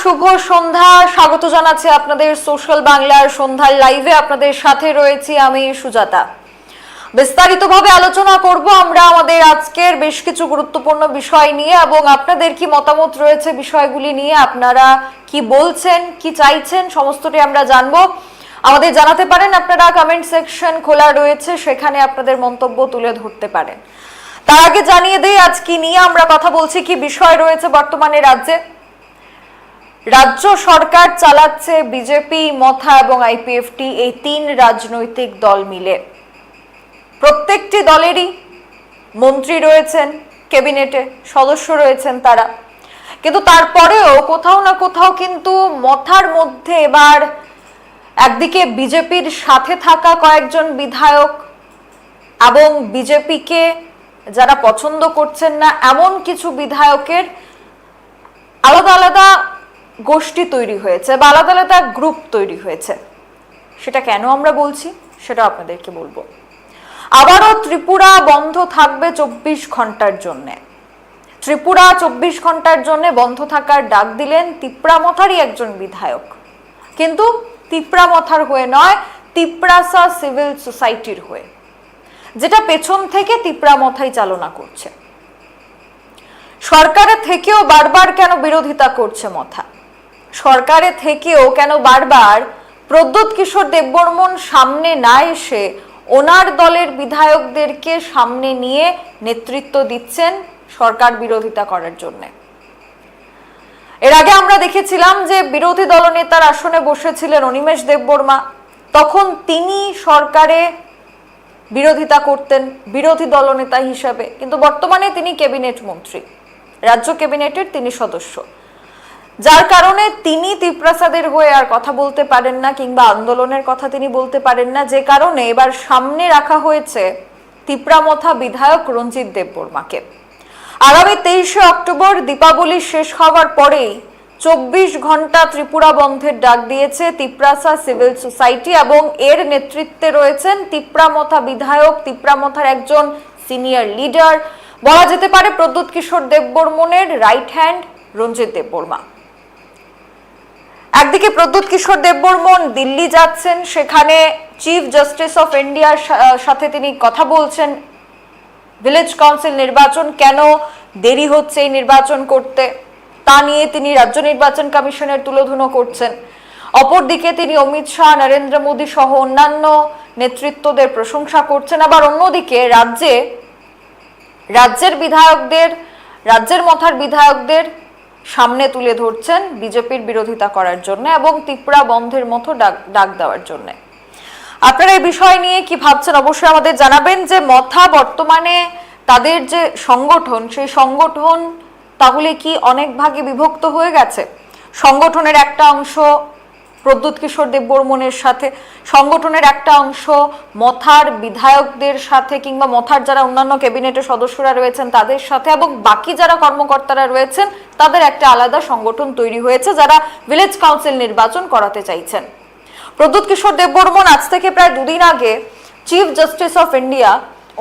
শুভ সন্ধ্যা। স্বাগত জানাচ্ছি আপনাদের সোশ্যাল বাংলার সন্ধ্যার লাইভে। আপনাদের সাথে রয়েছি আমি সুজাতা। বিস্তারিতভাবে আলোচনা করব আমরা আমাদের আজকের বেশ কিছু গুরুত্বপূর্ণ বিষয় নিয়ে এবং আপনাদের কি মতামত রয়েছে বিষয়গুলি নিয়ে, আপনারা কি বলছেন, কি চাইছেন, সমস্তটি আমরা জানব। আমাদের জানাতে পারেন, আপনারা কমেন্ট সেকশন খোলা রয়েছে, সেখানে আপনাদের মন্তব্য তুলে ধরতে পারেন। তার আগে জানিয়ে দিই, আজ কি নিয়ে আমরা কথা বলছি, কি বিষয় রয়েছে বর্তমানে রাজ্যে? রাজ্য সরকার চালাচ্ছে বিজেপি, মথা এবং আইপিএফটি এই তিন রাজনৈতিক দল মিলে। প্রত্যেকটি দলেরই মন্ত্রী রয়েছেন, ক্যাবিনেটে সদস্য রয়েছেন তারা। কিন্তু তারপরেও কোথাও না কোথাও কিন্তু মথার মধ্যে এবার একদিকে বিজেপির সাথে থাকা কয়েকজন বিধায়ক এবং বিজেপিকে যারা পছন্দ করছেন না, এমন কিছু বিধায়কের আলাদা আলাদা গোষ্ঠী তৈরি হয়েছে বা আলাদা আলাদা গ্রুপ তৈরি হয়েছে। সেটা কেন আমরা বলছি? সেটা আপনাদেরকে বলব। আবারও ত্রিপুরা বন্ধ থাকবে চব্বিশ ঘণ্টার জন্যে। ত্রিপুরা চব্বিশ ঘণ্টার জন্য বন্ধ থাকার ডাক দিলেন তিপ্রামথারই একজন বিধায়ক। কিন্তু তিপ্রামথার হয়ে নয়, তিপ্রাসা সিভিল সোসাইটির হয়ে, যেটা পেছন থেকে তিপ্রামথাই চালনা করছে। সরকারের থেকেও বারবার কেন বিরোধিতা করছে মথা? সরকারের থেকেও কেন বারবার প্রদ্যুৎ কিশোর দেববর্মন সামনে না এসে ওনার দলের বিধায়কদেরকে সামনে নিয়ে নেতৃত্ব দিচ্ছেন সরকার বিরোধিতা করার জন্য। এর আগে আমরা দেখেছিলাম যে বিরোধী দলনেতার আসনে বসেছিলেন অনিমেষ দেববর্মা। তখন তিনি সরকারে বিরোধিতা করতেন, বিরোধী দলনেতা হিসাবে। কিন্তু বর্তমানে তিনি ক্যাবিনেট মন্ত্রী। রাজ্য ক্যাবিনেটের তিনি সদস্য। যার কারণে তিনি তিপ্রাসাদের হয়ে আর কথা বলতে পারেন না কিংবা আন্দোলনের কথা তিনি বলতে পারেন না। যে কারণে এবার সামনে রাখা হয়েছে তিপ্রামথা বিধায়ক রঞ্জিত দেববর্মাকে। আগামী তেইশে অক্টোবর দীপাবলি শেষ হওয়ার পরেই চব্বিশ ঘণ্টা ত্রিপুরা বন্ধের ডাক দিয়েছে তিপ্রাসা সিভিল সোসাইটি এবং এর নেতৃত্বে রয়েছেন তিপ্রামথা বিধায়ক তিপ্রামথার একজন সিনিয়র লিডার। বলা যেতে পারে প্রদ্যুৎ কিশোর দেববর্মনের রাইট হ্যান্ড রঞ্জিত দেববর্মা। একদিকে প্রদ্যুৎ কিশোর দেববর্মন দিল্লি যাচ্ছেন, সেখানে চিফ জাস্টিস অফ ইন্ডিয়ার সাথে তিনি কথা বলছেন। ভিলেজ কাউন্সিল নির্বাচন কেন দেরি হচ্ছে এই নির্বাচন করতে? তা নিয়ে তিনি রাজ্য নির্বাচন কমিশনের তুলোধুনো করছেন। অপরদিকে তিনি অমিত শাহ, নরেন্দ্র মোদী সহ অন্যান্য নেতৃত্বদের প্রশংসা করছেন। আবার অন্যদিকে রাজ্যে, রাজ্যের বিধায়কদের, রাজ্যের মথার বিধায়কদের সামনে তুলে ধরছেন বিজেপির বিরোধিতা করার জন্য এবং ত্রিপুরা বন্ধের মতো ডাক ডাক দেওয়ার জন্য। আপনারা এই বিষয় নিয়ে কি ভাবছেন অবশ্যই আমাদের জানাবেন যে মথা বর্তমানে তাদের যে সংগঠন, সেই সংগঠন তাহলে কি অনেক ভাগে বিভক্ত হয়ে গেছে? সংগঠনের একটা অংশ প্রদ্যুৎ কিশোর দেববর্মনের সাথে। সংগঠনের একটা অংশ মথার বিধায়কদের সাথে কিংবা মথার যারা অন্যান্য ক্যাবিনেটের সদস্যরা রয়েছেন তাদের সাথে এবং বাকি যারা কর্মকর্তারা রয়েছেন, তাদের একটা আলাদা সংগঠন তৈরি হয়েছে যারা ভিলেজ কাউন্সিল নির্বাচন করাতে চাইছেন। প্রদ্যুৎ কিশোর দেববর্মন আজ থেকে প্রায় দুদিন আগে চিফ জাস্টিস অফ ইন্ডিয়া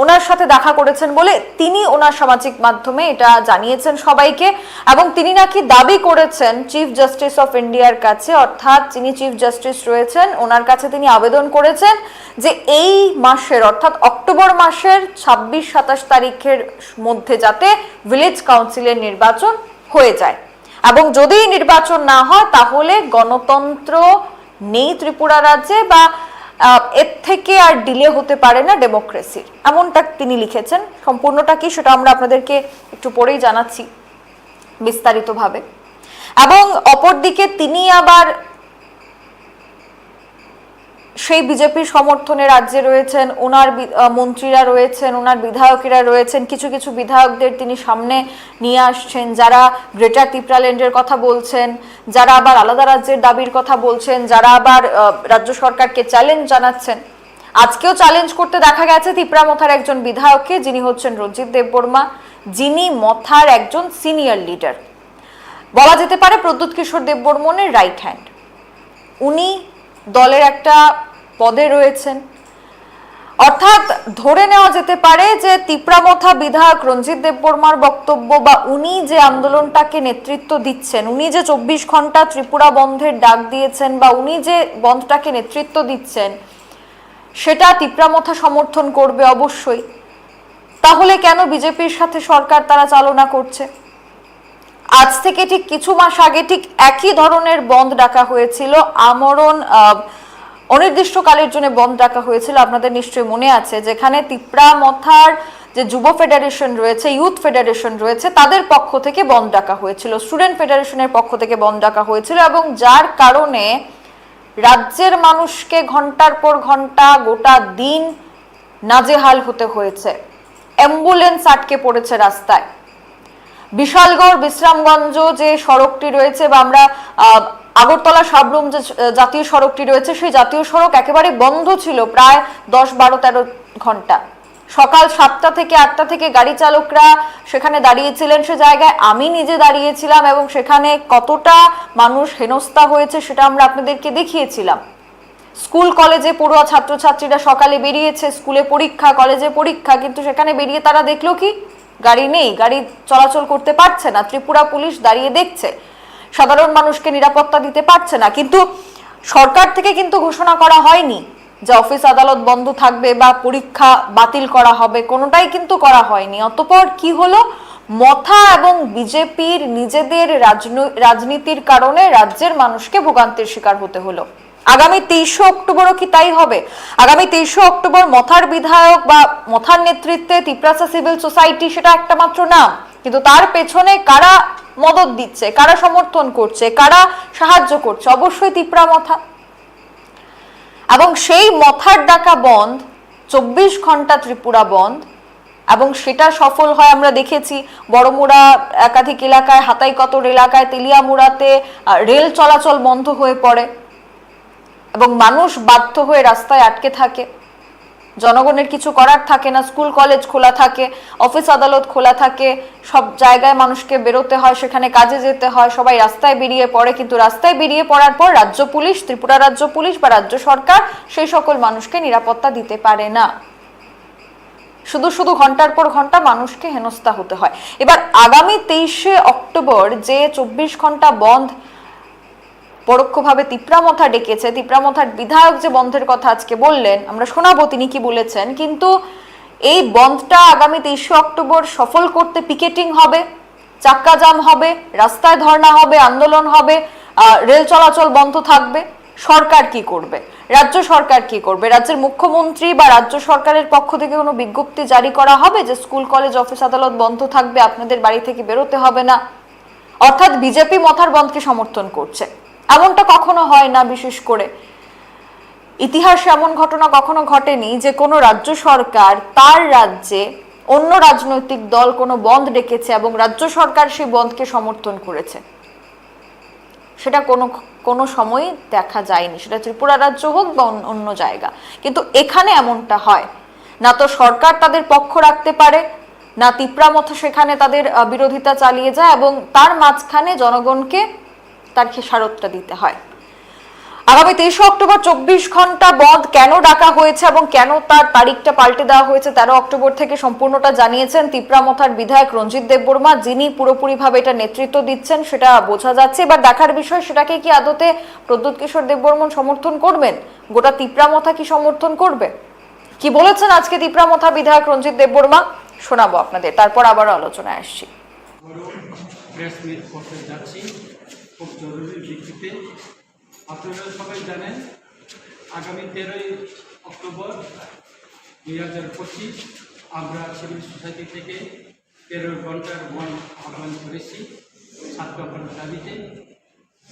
ওনার সাথে দেখা করেছেন বলে তিনি ওনার সামাজিক মাধ্যমে এটা জানিয়েছেন সবাইকে। এবং তিনি নাকি দাবি করেছেন চিফ জাস্টিস অফ ইন্ডিয়ার কাছে, অর্থাৎ যিনি চিফ জাস্টিস রয়েছেন, ওনার কাছে তিনি আবেদন করেছেন যে এই মাসের, অর্থাৎ অক্টোবর মাসের ছাব্বিশ, সাতাশ তারিখের মধ্যে যাতে ভিলেজ কাউন্সিলের নির্বাচন হয়ে যায়। এবং যদি নির্বাচন না হয়, তাহলে গণতন্ত্র নেই ত্রিপুরা রাজ্যে বা এর থেকে আর ডিলে হতে পারে না ডেমোক্রেসির এমনটা তিনি লিখেছেন। সম্পূর্ণটা কি সেটা আমরা আপনাদেরকে একটু পরেই জানাচ্ছি বিস্তারিতভাবে। এবং অপরদিকে তিনি আবার সেই বিজেপির সমর্থনে রাজ্যে রয়েছেন ওনার মন্ত্রীরা রয়েছেন ওনার বিধায়কেরা রয়েছেন, কিছু কিছু বিধায়কদের তিনি সামনে নিয়ে আসছেন, যারা গ্রেটার ত্রিপুরাল্যান্ডের কথা বলছেন, যারা আবার আলাদা রাজ্যের দাবির কথা বলছেন, যারা আবার রাজ্য সরকারকে চ্যালেঞ্জ জানাচ্ছেন। আজকেও চ্যালেঞ্জ করতে দেখা গেছে ত্রিপুরা মথার একজন বিধায়ককে, যিনি হচ্ছেন রঞ্জিত দেববর্মা, যিনি মথার একজন সিনিয়র লিডার বলা যেতে পারে প্রদ্যুৎ কিশোর দেববর্মনের রাইট হ্যান্ড উনি দলের একটা পদে রয়েছেন। অর্থাৎ ধরে নেওয়া যেতে পারে যে তিপ্রামথা বিধায়ক রঞ্জিত দেববর্মার বক্তব্য বা উনি যে আন্দোলনটাকে নেতৃত্ব দিচ্ছেন উনি যে চব্বিশ ঘণ্টা ত্রিপুরা বন্ধের ডাক দিয়েছেন বা উনি যে বন্ধটাকে নেতৃত্ব দিচ্ছেন সেটা তিপ্রামথা সমর্থন করবে অবশ্যই। তাহলে কেন বিজেপির সাথে সরকার তারা চালনা করছে? আজ থেকে ঠিক কিছু মাস আগে ঠিক একই ধরনের বন্ধ ডাকা হয়েছিল। আমরণ আহ, অনির্দিষ্টকালের জন্য বন্ধ ডাকা হয়েছিল। আপনাদের নিশ্চয়ই মনে আছে যেখানে তিপ্রা মথার যে যুব ফেডারেশন রয়েছে, ইউথ ফেডারেশন রয়েছে, তাদের পক্ষ থেকে বন্ধ ডাকা হয়েছিল। স্টুডেন্ট ফেডারেশনের পক্ষ থেকে বন্ধ ডাকা হয়েছিল এবং যার কারণে রাজ্যের মানুষকে ঘণ্টার পর ঘণ্টা গোটা দিন নাজেহাল হতে হয়েছে। অ্যাম্বুলেন্স আটকে পড়েছে রাস্তায়। বিশালগড়, বিশ্রামগঞ্জ যে সড়কটি রয়েছে বা আমরা আগরতলা সাবরুম যে জাতীয় সড়কটি রয়েছে, সেই জাতীয় সড়ক একেবারে বন্ধ ছিল প্রায় দশ বারো তেরো ঘণ্টা। সকাল সাতটা থেকে আটটা থেকে গাড়ি চালকরা সেখানে দাঁড়িয়েছিলেন সে জায়গায়। আমি নিজে দাঁড়িয়েছিলাম এবং সেখানে কতটা মানুষ হেনস্থা হয়েছে সেটা আমরা আপনাদেরকে দেখিয়েছিলাম। স্কুল, কলেজে পড়ুয়া ছাত্রছাত্রীরা সকালে বেরিয়েছে, স্কুলে পরীক্ষা, কলেজে পরীক্ষা, কিন্তু সেখানে বেরিয়ে তারা দেখল কি, গাড়ি নেই, গাড়ি চলাচল করতে পারছে না। ত্রিপুরা পুলিশ দাঁড়িয়ে দেখছে। সাধারণ মানুষকে নিরাপত্তা দিতে পারছে না। কিন্তু সরকার থেকে কিন্তু ঘোষণা করা হয়নি যে অফিস আদালত বন্ধ থাকবে বা পরীক্ষা বাতিল করা হবে। কোনোটাই কিন্তু করা হয়নি। অতপর কি হলো? মথা এবং বিজেপির নিজেদের রাজনৈ- রাজনীতির কারণে রাজ্যের মানুষকে ভোগান্তির শিকার হতে হলো। আগামী তেইশে অক্টোবরও কি তাই হবে? আগামী তেইশে অক্টোবর মথার বিধায়ক বা মথার নেতৃত্বে তিপ্রাসা সিভিল সোসাইটি সেটা একটা মাত্র নাম। কিন্তু তার পেছনে কারা মদত দিচ্ছে, কারা সমর্থন করছে, কারা সাহায্য করছে? অবশ্যই তিপ্রা মথা। এবং সেই মথার ডাকা বন্ধ, চব্বিশ ঘণ্টা ত্রিপুরা বন্ধ, এবং সেটা সফল হয় আমরা দেখেছি বড়মুড়া একাধিক এলাকায়, হাতাইকতর এলাকায়, তেলিয়ামুড়াতে রেল চলাচল বন্ধ হয়ে পড়ে, এবং মানুষ বাধ্য হয়ে রাস্তায় আটকে থাকে। জনগণের কিছু করার থাকে না, স্কুল, কলেজ খোলা থাকে, অফিস আদালত খোলা থাকে, সব জায়গায় মানুষকে বেরোতে হয়, সেখানে কাজে যেতে হয়, সবাই রাস্তায় বেরিয়ে পড়ে, কিন্তু রাস্তায় বেরিয়ে পড়ার পর রাজ্য পুলিশ, ত্রিপুরা রাজ্য পুলিশ বা রাজ্য সরকার সেই সকল মানুষকে নিরাপত্তা দিতে পারে না। শুধু শুধু ঘণ্টার পর ঘণ্টা মানুষকে হেনস্থা হতে হয়। এবার আগামী তেইশে অক্টোবর যে চব্বিশ ঘণ্টা বন্ধ পরোক্ষভাবে তিপ্রামথা ডেকেছে। তিপ্রামথার বিধায়ক যে বন্ধের কথা আজকে বললেন, আমরা শোনাবো তিনি কি বলেছেন। কিন্তু এই বন্ধটা আগামী তেইশে অক্টোবর সফল করতে পিকেটিং হবে চাক্কা জাম হবে, রাস্তায় ধর্ণা হবে, আন্দোলন হবে রেল চলাচল বন্ধ থাকবে। সরকার কি করবে? রাজ্য সরকার কি করবে? রাজ্যের মুখ্যমন্ত্রী বা রাজ্য সরকারের পক্ষ থেকে কোনো বিজ্ঞপ্তি জারি করা হবে যে স্কুল, কলেজ, অফিস আদালত বন্ধ থাকবে, আপনাদের বাড়ি থেকে বেরোতে হবে না? অর্থাৎ বিজেপি মথার বন্ধকে সমর্থন করছে। এমনটা কখনো হয় না, বিশেষ করে। ইতিহাসে এমন ঘটনা কখনো ঘটেনি যে কোনো রাজ্য সরকার তার রাজ্যে অন্য রাজনৈতিক দল কোনো বন্ধ ডেকেছে এবং রাজ্য সরকার সেই বন্ধকে সমর্থন করেছে। সেটা কোনো কোনো সময়ই দেখা যায়নি। সেটা ত্রিপুরা রাজ্য হোক বা অন্য- জায়গা। কিন্তু এখানে এমনটা হয়। না তো সরকার তাদের পক্ষ রাখতে পারে, না তিপ্রা মতো সেখানে তাদের বিরোধিতা চালিয়ে যায় এবং তার মাঝখানে জনগণকে তার খেসারতটা দিতে হয়। আগামী তেইশে অক্টোবর চব্বিশ ঘণ্টা বন্ধ কেন ডাকা হয়েছে এবং কেন তার তারিখটা পাল্টে দেওয়া হয়েছে তেরো অক্টোবর থেকে সম্পূর্ণটা জানিয়েছেন তিপ্রামথার বিধায়ক রঞ্জিত দেববর্মা, যিনি পুরোপুরিভাবে এটা নেতৃত্ব দিচ্ছেন সেটা বোঝা যাচ্ছে। এবার দেখার বিষয়, সেটাকে কি আদতে প্রদ্যুৎ কিশোর দেববর্মন সমর্থন করবেন? গোটা তিপ্রামথা কি সমর্থন করবে? কি বলেছেন আজকে তিপ্রামথা বিধায়ক রঞ্জিত দেববর্মা? শোনাবো আপনাদের। তারপর আবারও আলোচনায় আসছি। খুব জরুরি ভিত্তিতে। আপনারা সবাই জানেন, আগামী তেরোই অক্টোবর দুই হাজার পঁচিশ আমরা সিভিল সোসাইটি থেকে তেরো ঘণ্টার বন আহ্বান করেছি ছাত্র দাবিতে।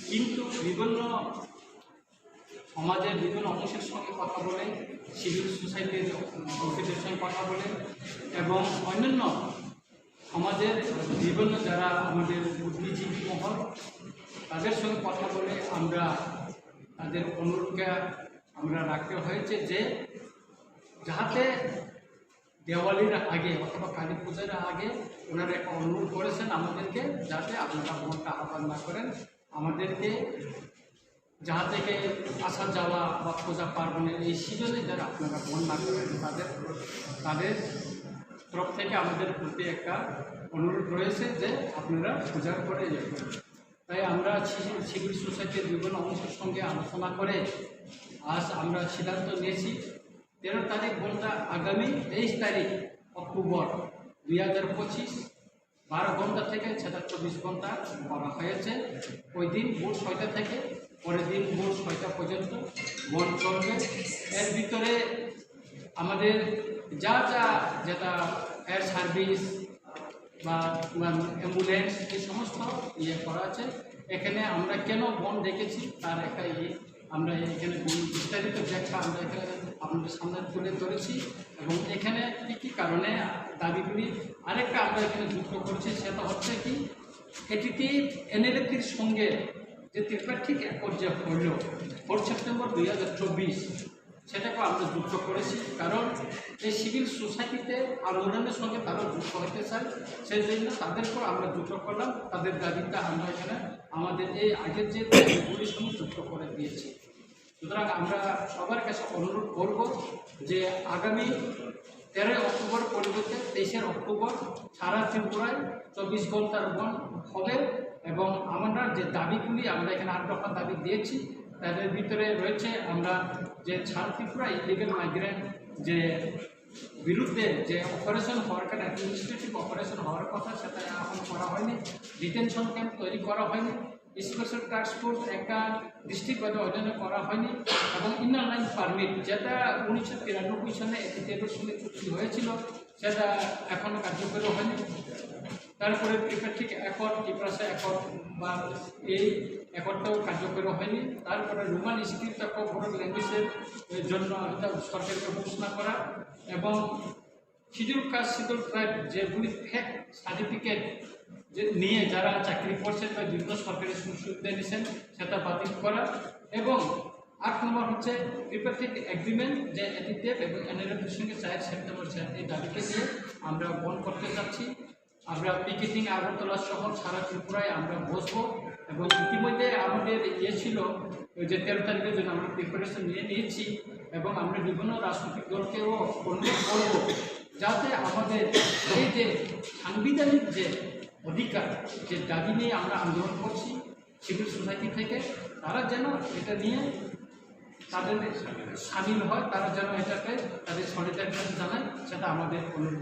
কিন্তু বিভিন্ন সমাজের বিভিন্ন অংশের সঙ্গে কথা বলেন সিভিল সোসাইটির লোকেদের সঙ্গে কথা বলে এবং অন্যান্য সমাজের বিভিন্ন যারা আমাদের বুদ্ধিজীবী মহল তাদের সঙ্গে কথা বলে আমরা তাদের অনুরোধকে আমরা রাখতে হয়েছে যে যাতে দেওয়ালির আগে অথবা কালী পূজার আগে ওনারা একটা অনুরোধ করেছেন আমাদেরকে যাতে আপনারা মনটা আহ্বান না করেন। আমাদেরকে যাহা থেকে আসা যাওয়া বা পূজা পার্বণের এই সিজনে যারা আপনারা বন না করেন, তাদের তাদের তরফ থেকে আমাদের প্রতি একটা অনুরোধ রয়েছে যে আপনারা পূজার পরে যাবেন। তাই আমরা সিভিল সোসাইটির বিভিন্ন অংশের সঙ্গে আলোচনা করে আজ আমরা সিদ্ধান্ত নিয়েছি, তেরো তারিখ বলতে আগামী তেইশ তারিখ অক্টোবর দুই হাজার পঁচিশ, বারো ঘণ্টা থেকে সেটা চব্বিশ ঘণ্টা করা হয়েছে। ওই দিন ভোর ছয়টা থেকে, পরের দিন ভোর ছয়টা পর্যন্ত বন চলবে। এর ভিতরে আমাদের যা যা যেটা ফায়ার সার্ভিস বা অ্যাম্বুলেন্স এই সমস্ত ইয়ে করা আছে, এখানে আমরা কেন বন ডেকেছি, তার একটা ইয়ে আমরা এখানে বিস্তারিত ব্যাখ্যা আমরা এখানে আপনাদের সামনে তুলে ধরেছি এবং এখানে কী কী কারণে দাবিগুলি আরেকটা আমরা এখানে যুক্ত করছি, সেটা হচ্ছে কি এটিতে এনএলএফটির সঙ্গে যে ত্রিপাক্ষিক একর যে হইল ফোর সেপ্টেম্বর দুই হাজার চব্বিশ। হাজার চব্বিশ সেটাকে আমরা যুক্ত করেছি। কারণ এই সিভিল সোসাইটিতে আন্দোলনের সঙ্গে তারা যুক্ত হতে চায়, সেই জন্য তাদেরকেও আমরা যুক্ত করলাম। তাদের দাবিটা আমরা এখানে আমাদের এই আগের যে দাবিগুলির সঙ্গে যুক্ত করে দিয়েছি। সুতরাং আমরা সবার কাছে অনুরোধ করব যে আগামী তেরোই অক্টোবর পরিবর্তে তেইশের অক্টোবর সারা ত্রিপুরায় চব্বিশ ঘণ্টার বন হবে এবং আমরা যে দাবিগুলি আমরা এখানে আট দাবি দিয়েছি তাদের ভিতরে রয়েছে আমরা যে ত্রিপুরা ইলিগেল মাইগ্রেন্ট যে বিরুদ্ধে যে অপারেশন হওয়ার কথা অ্যাডমিনিস্ট্রেটিভ অপারেশন হওয়ার কথা সেটা এখন করা হয়নি ডিটেনশন ক্যাম্প তৈরি করা হয়নি স্পেশাল টাস্ক ফোর্স একটা ডিস্ট্রিক্টভাবে অধ্যয়ন করা হয়নি এবং ইনার লাইন পারমিট যেটা উনিশশো তিরানব্বই সালে এটিএফের সঙ্গে চুক্তি হয়েছিল, সেটা এখনও কার্যকরী হয়নি। তারপরে ত্রিপাক্ষিক একর ত্রিপ্রাসা একর বা এই একরটাও কার্যকরী হয়নি। তারপরে রোমান স্ক্রিপ্ট বোর্ড ল্যাঙ্গুয়েজের জন্য একটা সরকারকে ঘোষণা করা এবং শিডিউল কাস্ট শিডিউল ট্রাইব যেগুলি ফেক সার্টিফিকেট যে নিয়ে যারা চাকরি করছেন বা বিভিন্ন সরকারি সুযোগ নিচ্ছেন সেটা বাতিল করা এবং আট নম্বর হচ্ছে ত্রিপাক্ষিক এগ্রিমেন্ট যে এডিটেভ এবং এনএলএফের সঙ্গে চার সেপ্টেম্বর এই দাবিকে নিয়ে আমরা বন্ধ করতে চাচ্ছি আমরা পিকেটিং আগরতলা শহর সারা ত্রিপুরায় আমরা বসবো এবং ইতিমধ্যে আমাদের ইয়ে ছিল যে তেরো তারিখের জন্য আমরা প্রিপারেশন নিয়ে নিয়েছি এবং আমরা বিভিন্ন রাজনৈতিক দলকেও অনুরোধ করব যাতে আমাদের এই যে সাংবিধানিক যে অধিকার, যে দাবি নিয়ে আমরা আন্দোলন করছি সিভিল সোসাইটি থেকে, তারা যেন এটা নিয়ে তাদের সামিল হয়, তারা যেন এটাকে তাদের সলিডারিটি জানায়, সেটা আমাদের অনুরোধ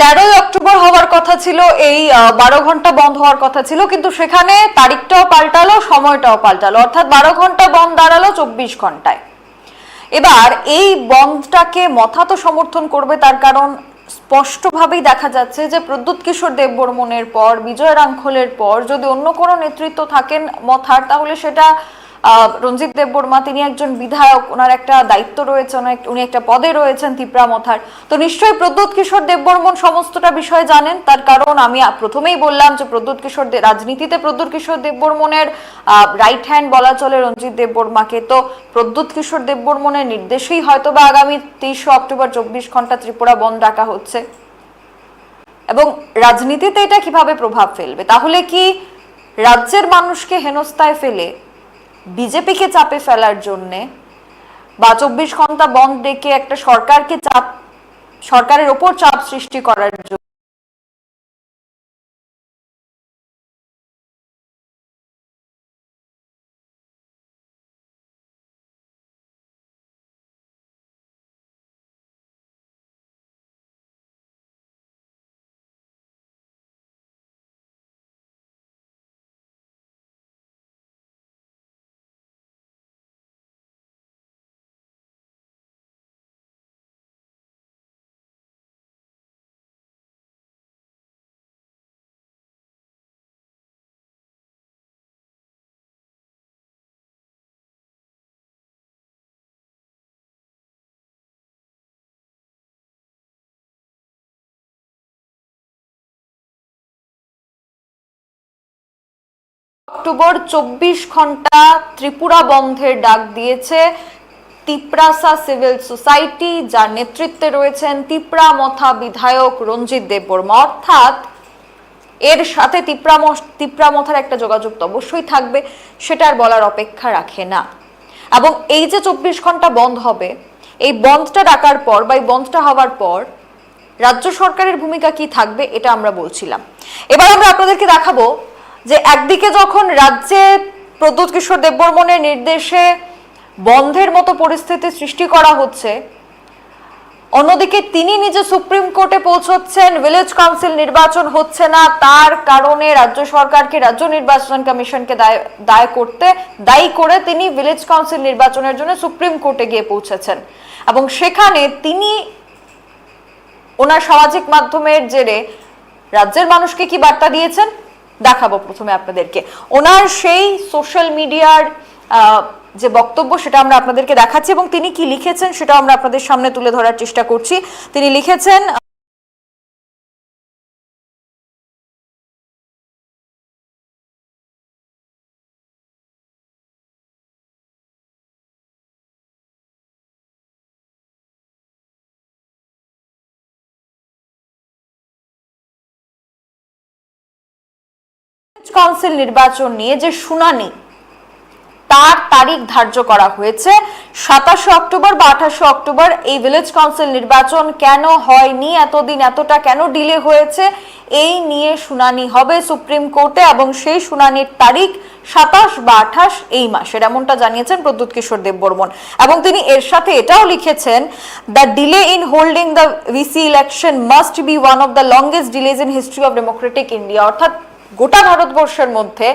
তেরোই অক্টোবর হওয়ার কথা ছিল, এই বারো ঘণ্টা বন্ধ হওয়ার কথা ছিল, কিন্তু সেখানে তারিখটাও পাল্টালো, সময়টাও পাল্টালো। অর্থাৎ বারো ঘণ্টা বন্ধ দাঁড়াল চব্বিশ ঘন্টায়। এবার এই বন্ধটাকে মথা তো সমর্থন করবে তার কারণ স্পষ্টভাবেই দেখা যাচ্ছে যে প্রদ্যুৎ কিশোর দেববর্মনের পর, বিজয় রাঙ্খলের পর যদি অন্য কোনো নেতৃত্ব থাকেন মথার, তাহলে সেটা রঞ্জিত দেববর্মা, তিনি একজন বিধায়ক, ওনার একটা দায়িত্ব রয়েছে উনি একটা পদে রয়েছেন তিপ্রা মথার। তো নিশ্চয়ই প্রদ্যুৎ কিশোর দেববর্মন সমস্তটা বিষয় জানেন, তার কারণ আমি প্রথমেই বললাম যে প্রদ্যুৎ কিশোর রাজনীতিতে প্রদ্যুৎ কিশোর দেববর্মনের রাইট হ্যান্ড বলা চলে রঞ্জিত দেববর্মাকে। তো প্রদ্যুৎ কিশোর দেববর্মনের নির্দেশেই হয়তো বা আগামী তেইশে অক্টোবর চব্বিশ ঘণ্টা ত্রিপুরা বন্ধ রাখা হচ্ছে। এবং রাজনীতিতে এটা কীভাবে প্রভাব ফেলবে? তাহলে কি রাজ্যের মানুষকে হেনস্থায় ফেলে বিজেপিকে চাপে ফেলার জন্যে বা চব্বিশ ঘণ্টা বন্ধ ডেকে একটা সরকারকে চাপ, সরকারের ওপর চাপ সৃষ্টি করার জন্য অক্টোবর চব্বিশ ঘণ্টা ত্রিপুরা বন্ধের ডাক দিয়েছে তিপ্রাসা সিভিল সোসাইটি, যার নেতৃত্বে রয়েছেন তিপ্রা মথা বিধায়ক রঞ্জিত দেববর্মা। অর্থাৎ এর সাথে তিপ্রাম তিপ্রামথার একটা যোগাযোগ তো অবশ্যই থাকবে, সেটা আর বলার অপেক্ষা রাখে না। এবং এই যে চব্বিশ ঘণ্টা বন্ধ হবে, এই বন্ধটা ডাকার পর বা এই বন্ধটা হওয়ার পর রাজ্য সরকারের ভূমিকা কি থাকবে, এটা আমরা বলছিলাম। এবার আমরা আপনাদেরকে দেখাবো যে একদিকে যখন রাজ্যে প্রদ্যুৎ কিশোর দেববর্মনের নির্দেশে বন্ধের মতো পরিস্থিতি সৃষ্টি করা হচ্ছে, অন্যদিকে তিনি নিজে সুপ্রিম কোর্টে পৌঁছচ্ছেন, ভিলেজ কাউন্সিল নির্বাচন হচ্ছে না, তার কারণে রাজ্য সরকারকে, রাজ্য নির্বাচন কমিশনকে দায় দায় করতে, দায়ী করে তিনি ভিলেজ কাউন্সিল নির্বাচনের জন্য সুপ্রিম কোর্টে গিয়ে পৌঁছেছেন। এবং সেখানে তিনি ওনার সামাজিক মাধ্যমের জেরে রাজ্যের মানুষকে কি বার্তা দিয়েছেন? দেখাবো প্রথমে আপনাদেরকে। ওনার সেই সোশ্যাল মিডিয়ার যে বক্তব্য সেটা আমরা আপনাদেরকে দেখাচ্ছি এবং তিনি কি লিখেছেন সেটা আমরা আপনাদের সামনে তুলে ধরার চেষ্টা করছি। তিনি লিখেছেন কাউন্সিল নির্বাচন নিয়ে যে শুনানি, তার তারিখ ধার্য করা হয়েছে। সাতাশে অক্টোবর বা আঠাশে অক্টোবর এই ভিলেজ কাউন্সিল নির্বাচন কেন হয়নি, এতদিন এতটা কেন ডিলে হয়েছে, এই নিয়ে শুনানি হবে সুপ্রিম কোর্টে এবং সেই শুনানির তারিখ সাতাশ বা আঠাশ এই মাসের, এমনটা জানিয়েছেন প্রদ্যুৎ কিশোর দেববর্মন। এবং তিনি এর সাথে এটাও লিখেছেন the delay in holding the VC election must be one of the longest delays in history of democratic India অর্থাৎ গোটা ভারতবর্ষের মধ্যে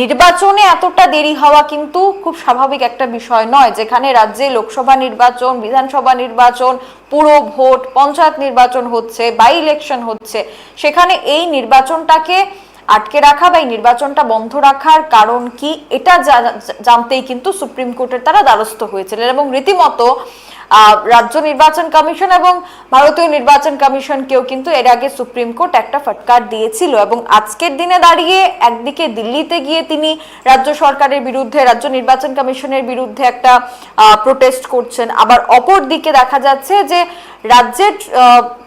নির্বাচনে এতটা দেরি হওয়া কিন্তু খুব স্বাভাবিক একটা বিষয় নয়, যেখানে রাজ্যে লোকসভা নির্বাচন, বিধানসভা নির্বাচন, পুরো ভোট, পঞ্চায়েত নির্বাচন হচ্ছে বাই ইলেকশন হচ্ছে। সেখানে এই নির্বাচনটাকে আটকে রাখা বা এই নির্বাচনটা বন্ধ রাখার কারণ কি, এটা জানতেই কিন্তু সুপ্রিম কোর্টের তারা দ্বারস্থ হয়েছিলেন এবং রীতিমতো রাজ্য নির্বাচন কমিশন এবং ভারতীয় নির্বাচন কমিশনকেও কিন্তু এর আগে সুপ্রিম কোর্ট একটা ফটকার দিয়েছিল এবং আজকের দিনে দাঁড়িয়ে একদিকে দিল্লিতে গিয়ে তিনি রাজ্য সরকারের বিরুদ্ধে, রাজ্য নির্বাচন কমিশনের বিরুদ্ধে একটা প্রোটেস্ট করছেন। আবার অপর দিকে দেখা যাচ্ছে যে রাজ্যের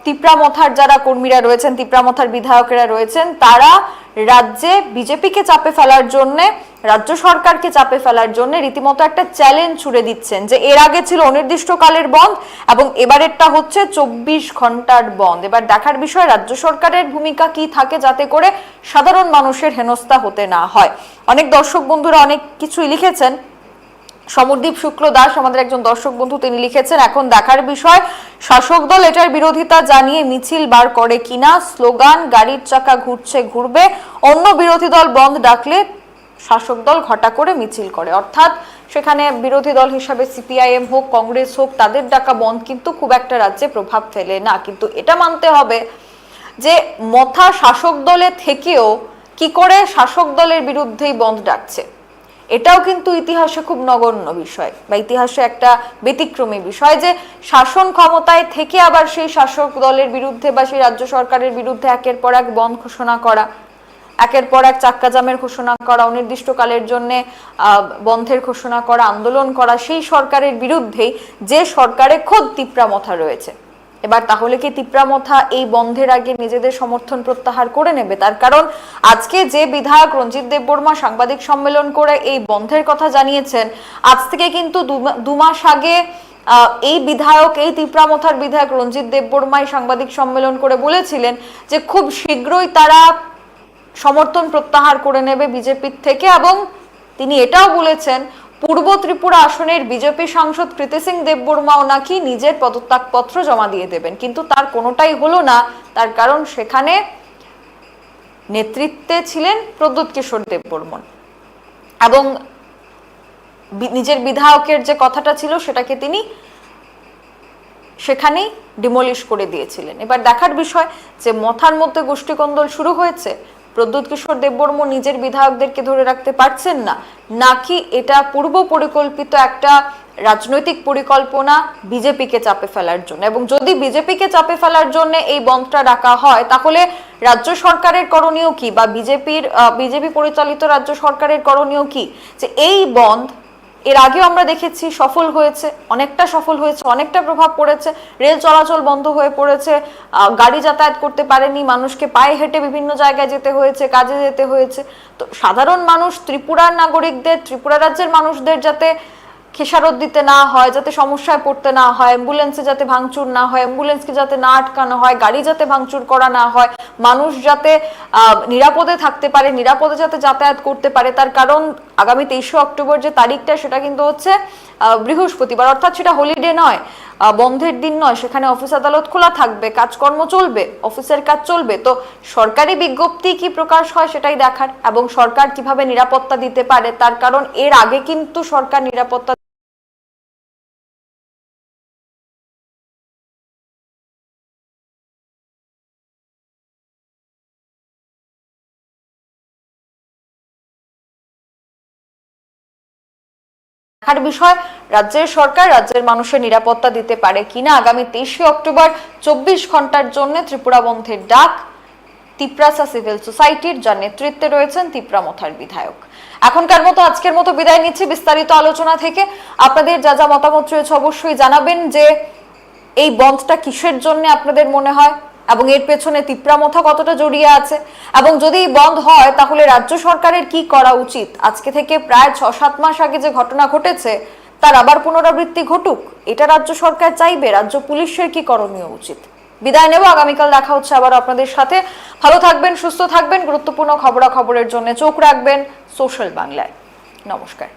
তিপ্রামথার যারা কর্মীরা রয়েছেন, তিপ্রামথার বিধায়কেরা রয়েছেন, তারা রাজ্যে বিজেপিকে চাপে ফেলার জন্যে, রাজ্য সরকারকে চাপে ফেলার জন্য রীতিমতো একটা চ্যালেঞ্জ ছুড়ে দিচ্ছেন যে এর আগে ছিল অনির্দিষ্টকালের বন্ধ এবং এবারেরটা হচ্ছে চব্বিশ ঘণ্টার বন্ধ। এবার দেখার বিষয়, রাজ্য সরকারের ভূমিকা কি থাকে যাতে করে সাধারণ মানুষের হেনস্থা হতে না হয়? অনেক দর্শক বন্ধুরা অনেক কিছুই লিখেছেন সমরদীপ শুক্ল দাস আমাদের একজন দর্শক বন্ধু, তিনি লিখেছেন, এখন দেখার বিষয়, শাসক দল এটার বিরোধিতা জানিয়ে মিছিল বার করে কিনা, স্লোগান, গাড়ির চাকা ঘুরছে, ঘুরবে, অন্য বিরোধী দল বন্ধ ডাকলে শাসক দল ঘটা করে মিছিল করে। অর্থাৎ সেখানে বিরোধী দল হিসাবে সিপিআইএম হোক, কংগ্রেস হোক, তাদের ডাকা বন্ধ কিন্তু খুব একটা রাজ্যে প্রভাব ফেলে না। কিন্তু এটা মানতে হবে যে মথা শাসক দলে থেকেও কি করে শাসক দলের বিরুদ্ধেই বন্ধ ডাকছে? এটাও কিন্তু ইতিহাসে খুব নগণ্য বিষয় বা ইতিহাসে একটা ব্যতিক্রমী বিষয় যে শাসন ক্ষমতায় থেকে আবার সেই শাসক দলের বিরুদ্ধে বা সেই রাজ্য সরকারের বিরুদ্ধে একের পর এক বন্ধ ঘোষণা করা, একের পর এক চাক্কা জামের ঘোষণা করা, অনির্দিষ্টকালের জন্য বন্ধের ঘোষণা করা, আন্দোলন করা, সেই সরকারের বিরুদ্ধেই যে সরকারে খোদ তিপ্রামথা রয়েছে। এবার তাহলে কি তিপ্রামথা এই বন্ধের আগে নিজেদের সমর্থন প্রত্যাহার করে নেবে? তার কারণ আজকে যে বিধায়ক রঞ্জিত দেববর্মা সাংবাদিক সম্মেলন করে এই বন্ধের কথা জানিয়েছেন, আজ থেকে কিন্তু দু- মাস আগে এই বিধায়ক, এই তিপ্রামথার বিধায়ক রঞ্জিত দেববর্মাই সাংবাদিক সম্মেলন করে বলেছিলেন যে খুব শীঘ্রই তারা সমর্থন প্রত্যাহার করে নেবে বিজেপির থেকে এবং তিনি এটাও বলেছেন পূর্ব ত্রিপুরা আসনের বিজেপি সাংসদ কৃতি সিং দেববর্মাও নাকি নিজের পদত্যাগপত্র জমা দিয়ে দেবেন। কিন্তু তার কোনোটাই হলো না। তার কারণ সেখানে নেতৃত্বে ছিলেন প্রদ্যুৎ কিশোর দেববর্মন। এবং নিজের বিধায়কের যে কথাটা ছিল সেটাকে তিনি সেখানেই ডিমলিশ করে দিয়েছিলেন। এবার দেখার বিষয় যে মথার মধ্যে গোষ্ঠীকন্দল শুরু হয়েছে প্রদ্যুৎ কিশোর দেববর্মন নিজের বিধায়কদেরকে ধরে রাখতে পারছেন না। নাকি এটা পূর্ব পরিকল্পিত একটা রাজনৈতিক পরিকল্পনা বিজেপিকে চাপে ফেলার জন্য? এবং যদি বিজেপিকে চাপে ফেলার জন্য এই বন্ধটা ডাকা হয়, তাহলে রাজ্য সরকারের করণীয় কি? বা বিজেপির বিজেপি পরিচালিত রাজ্য সরকারের করণীয় কি? যে এই বন্ধ এর আগেও আমরা দেখেছি সফল হয়েছে, অনেকটা সফল হয়েছে, অনেকটা প্রভাব পড়েছে, রেল চলাচল বন্ধ হয়ে পড়েছে গাড়ি যাতায়াত করতে পারেনি, মানুষকে পায়ে হেঁটে বিভিন্ন জায়গায় যেতে হয়েছে, কাজে যেতে হয়েছে। তো সাধারণ মানুষ, ত্রিপুরার নাগরিকদের, ত্রিপুরা রাজ্যের মানুষদের যাতে খেসারত দিতে না হয়, যাতে সমস্যায় পড়তে না হয়, অ্যাম্বুলেন্সে যাতে ভাঙচুর না হয়, অ্যাম্বুলেন্সকে যাতে না আটকানো হয়, গাড়ি যাতে ভাঙচুর করা না হয়, মানুষ যাতে নিরাপদে থাকতে পারে, নিরাপদে যাতে যাতায়াত করতে পারে, তার কারণ আগামী তেইশে অক্টোবর যে তারিখটা, সেটা কিন্তু হচ্ছে বৃহস্পতিবার, অর্থাৎ সেটা হলিডে নয় বন্ধের দিন নয়, সেখানে অফিস আদালত খোলা থাকবে, কাজকর্ম চলবে অফিসের কাজ চলবে। তো সরকারি বিজ্ঞপ্তি কি প্রকাশ হয় সেটাই দেখার, এবং সরকার কীভাবে নিরাপত্তা দিতে পারে, তার কারণ এর আগে কিন্তু সরকার নিরাপত্তা দেখার বিষয়, রাজ্যের সরকার রাজ্যের মানুষের নিরাপত্তা দিতে পারে কিনা আগামী তেইশে অক্টোবর চব্বিশ ঘণ্টার জন্য ত্রিপুরা বন্ধের ডাক, তিপ্রাসা সিভিল সোসাইটির যার নেতৃত্বে রয়েছেন তিপ্রা মথার বিধায়ক। এখনকার মতো আজকের মতো বিদায় নিচ্ছি বিস্তারিত আলোচনা থেকে। আপনাদের যা যা মতামত রয়েছে অবশ্যই জানাবেন যে এই বন্ধটা কিসের জন্য আপনাদের মনে হয়? এবং এর পেছনে তিপ্রামথা কতটা জড়িয়ে আছে? এবং যদি বন্ধ হয়, তাহলে রাজ্য সরকারের কি করা উচিত? আজকে থেকে প্রায় ছ সাত মাস আগে যে ঘটনা ঘটেছে, তার আবার পুনরাবৃত্তি ঘটুক? এটা রাজ্য সরকার চাইবে? রাজ্য পুলিশের কি করণীয় উচিত? বিদায় নেব। আগামীকাল দেখা হচ্ছে আবার আপনাদের সাথে। ভালো থাকবেন, সুস্থ থাকবেন। গুরুত্বপূর্ণ খবরাখবরের জন্য চোখ রাখবেন সোশ্যাল বাংলায়। নমস্কার।